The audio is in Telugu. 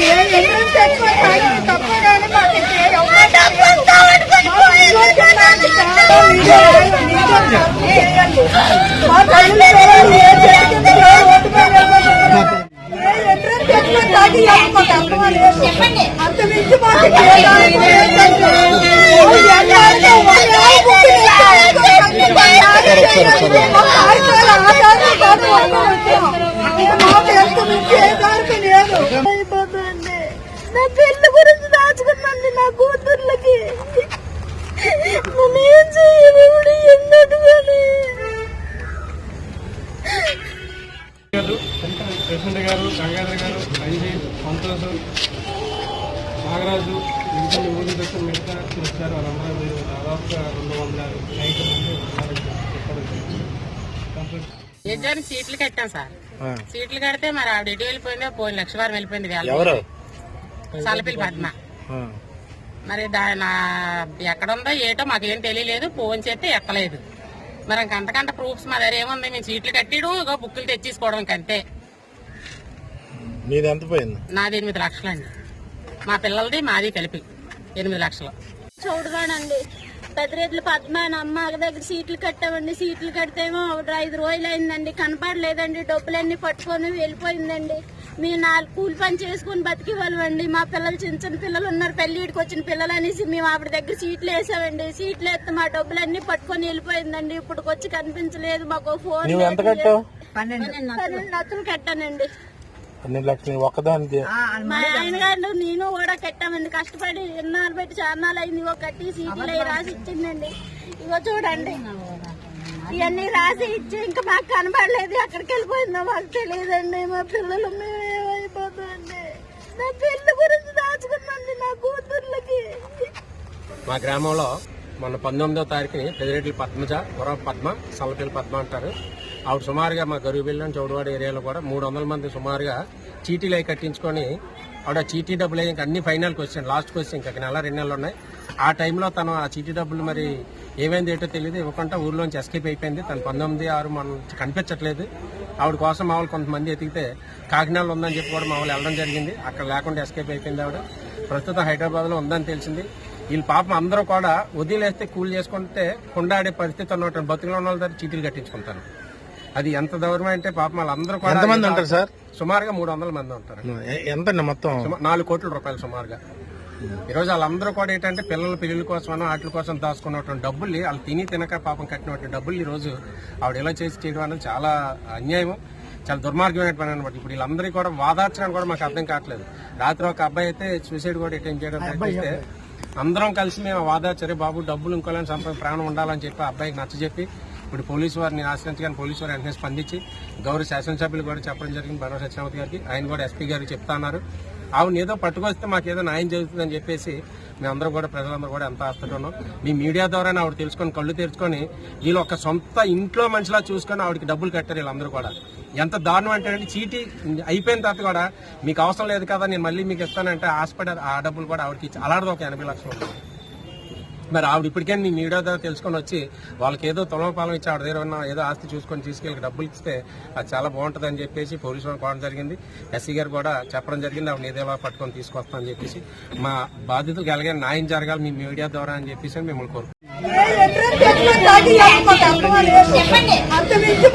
లేదు. అంత మించి మాకు ఏ దానికి లేదండి. ఓ ఎన్నాళ్ళతో ఒకే బుక్కి నిలబడుకొని కట్టుకొని ఆడి చేయండి. మా కాగితాలు ఆధార్ కార్డు పట్టుకొని వచ్చాం. మాకు ఎంత మించి ఏ దానికి లేదు అయిపోతుంది నా పెళ్ళి గురించి దాచుకున్నాండి నా కూతుర్లకి. నన్ను ఏం చేయలేడు ఎన్నట్టు కానీ గారు గంగాధర్ గారు సంతోష్ నాగరాజు మిగతా ఊరి మిగతా వచ్చారు. వాళ్ళందరూ మీరు దాదాపుగా రెండు వందల సీట్లు కట్టాం సార్. సీట్లు కడితే మరి ఆవిడ ఎటు వెళ్ళిపోయిందో పోయిన లక్షవారం వెళ్ళిపోయింది. సలపిల్లి పద్మ. మరి దాని ఎక్కడ ఉందో ఏటో మాకేం తెలియలేదు ఫోన్ చేస్తే ఎత్తలేదు మరి ఇంక అంతకంటే ప్రూఫ్స్ మా దగ్గర ఏముంది? మేము సీట్లు కట్టియడం ఇగో బుక్కులు తెచ్చేసుకోవడం ఇంకంతే నీది ఎంత పోయింది? నాది ఎనిమిది లక్షలండి. మా పిల్లలది మాది కలిపి ఎనిమిది లక్షలు. చూడగానండి పెద్దరెడ్లు పద్మాన అమ్మ దగ్గర సీట్లు కట్టామండి. సీట్లు కడితేమో ఒక ఐదు రోజులు అయిందండి కనపడలేదండి. డబ్బులన్నీ పట్టుకొని వెళ్ళిపోయిందండి. మేము నాలుగు కూలి పని చేసుకుని బతికి వాళ్ళమండి మా పిల్లలు చిన్న చిన్న పిల్లలు ఉన్నారు పెళ్ళిడికి వచ్చిన పిల్లలు అనేసి మేము ఆవిడ దగ్గర సీట్లు వేసామండి. సీట్లు వేస్తే మా డబ్బులన్నీ పట్టుకొని వెళ్ళిపోయిందండి. ఇప్పుడు వచ్చి కనిపించలేదు మాకు ఫోన్ నువ్వు ఎంత కట్టావు? పన్నెండు. లక్షలు. కట్టానండి. పన్నెండు లక్షలు మా ఆయన గారు నేను కూడా కట్టామండి. కష్టపడి ఎన్నాళ్ళు పెట్టి చాన్నాళ్ళు అయింది. ఇగో కట్టి సీట్లు రాసి ఇచ్చిందండి. ఇగో చూడండి. ఇవన్నీ రాసి ఇచ్చి ఇంకా మాకు కనబడలేదు. ఎక్కడికి వెళ్ళిపోయిందో మాకు తెలియదండి. మా పిల్లలు మేము ఏమైపోతుందండి నా పిల్లల గురించి దాచుకున్నాండి నా కూతుర్లకి మా గ్రామంలో మొన్న పంతొమ్మిదవ తారీఖుని పెదిరెడ్డి పద్మజ పుర పద్మ సల్లపల్లి పద్మ అంటారు. ఆవిడ సుమారుగా మా గరువుబిల్లం చౌడవాడ ఏరియాలో కూడా మూడు వందల మంది సుమారుగా చీటీలు అవి కట్టించుకొని ఆవిడ చీటీ డబ్బులు అయ్యి అన్ని ఫైనల్ క్వశ్చన్ లాస్ట్ క్వశ్చన్ ఇంకా నెల రెండు నెలలు ఉన్నాయి. ఆ టైంలో తను ఆ చీటీ డబ్బులు మరి ఏమైంది ఏంటో తెలియదు ఇవ్వకుండా ఊర్లోంచి ఎస్కేప్ అయిపోయింది. తను పంతొమ్మిది ఆరు మనం కనిపించట్లేదు. ఆవిడ కోసం మామూలు కొంతమంది ఎతికితే కాకినాడలో ఉందని చెప్పి కూడా మామూలు వెళ్ళడం జరిగింది. అక్కడ లేకుండా ఎస్కేప్ అయిపోయింది ఆవిడ. ప్రస్తుతం హైదరాబాద్లో ఉందని తెలిసింది. వీళ్ళ పాపం అందరూ కూడా వదిలేస్తే కూలి చేసుకుంటే కొండాడే పరిస్థితి ఉన్నటువంటి బతుకులో ఉన్న వాళ్ళ దగ్గర చీటీలు కట్టించుకుంటారు. అది ఎంత దౌర్యం అంటే పాపం వాళ్ళందరూ కూడా ఎంతమంది ఉంటారు సార్? సుమారుగా మూడు వందల మంది ఉంటారు. ఎ- ఎంతండి మొత్తం? సుమా- నాలుగు కోట్ల రూపాయలు సుమారుగా. ఈ రోజు వాళ్ళందరూ కూడా ఏంటంటే పిల్లల పెళ్ళి కోసం వాటి కోసం దాచుకున్నటువంటి డబ్బుల్ని వాళ్ళు తిని తినక పాపం కట్టినటువంటి డబ్బులు ఈ రోజు ఆవిడ ఎలా చేసి చేయడం అనేది చాలా అన్యాయం చాలా దుర్మార్గమైన పని అనమాట ఇప్పుడు వీళ్ళందరికీ కూడా వాదార్చడానికి కూడా మాకు అర్థం కావట్లేదు. రాత్రి ఒక అబ్బాయి అయితే సూసైడ్ కూడా అటెండ్ చేయడం ప్రయత్నిస్తే అందరం కలిసి మేము వాదార్చరే బాబు డబ్బులు ఇంకోలని సంపద ప్రాణం ఉండాలని చెప్పి ఆ అబ్బాయికి నచ్చజెప్పి ఇప్పుడు పోలీసు వారిని ఆశ్రయించగానే పోలీసు వారు వెంటనే స్పందించి గౌరవ శాసనసభ్యులు కూడా చెప్పడం జరిగింది బండ సత్యనాథ్ గారికి. ఆయన కూడా ఎస్పీ గారికి చెప్తా అన్నారు. ఆవిడ ఏదో పట్టుకొస్తే మాకు ఏదో న్యాయం జరుగుతుందని చెప్పేసి మేమందరం కూడా ప్రజలందరూ కూడా ఎంత ఆస్తున్నాం మీ మీడియా ద్వారా ఆవిడ తెలుసుకొని కళ్ళు తెరుచుకొని వీళ్ళు ఒక సొంత ఇంట్లో మనిషిలా చూసుకొని ఆవిడకి డబ్బులు కట్టారు వీళ్ళందరూ కూడా. ఎంత దారుణం అంటే చీటీ అయిపోయిన తర్వాత కూడా మీకు అవసరం లేదు కదా నేను మళ్ళీ మీకు ఇస్తానంటే హాస్పిటల్ ఆ డబ్బులు కూడా ఆవిడకి ఇచ్చి అలాడదు ఒక ఎనభై లక్షలు మరి ఆవిడ ఇప్పటికే నీ మీడియా ద్వారా తెలుసుకొని వచ్చి వాళ్ళకి ఏదో తొలపాలం ఇచ్చి ఆవిడ దగ్గర ఉన్న ఏదో ఆస్తి చూసుకొని తీసుకెళ్ళి డబ్బులు ఇస్తే అది చాలా బాగుంటుంది అని చెప్పేసి పోలీసు వాళ్ళు కోవడం జరిగింది. ఎస్సీ గారు కూడా చెప్పడం జరిగింది ఆవిడ ఏదేలా పట్టుకొని తీసుకొస్తామని చెప్పేసి. మా బాధితులకు ఎలాగే న్యాయం జరగాలి మీ మీడియా ద్వారా అని చెప్పేసి మిమ్మల్ని కోరుకుంటున్నాం. చెప్పండి. అంత మించి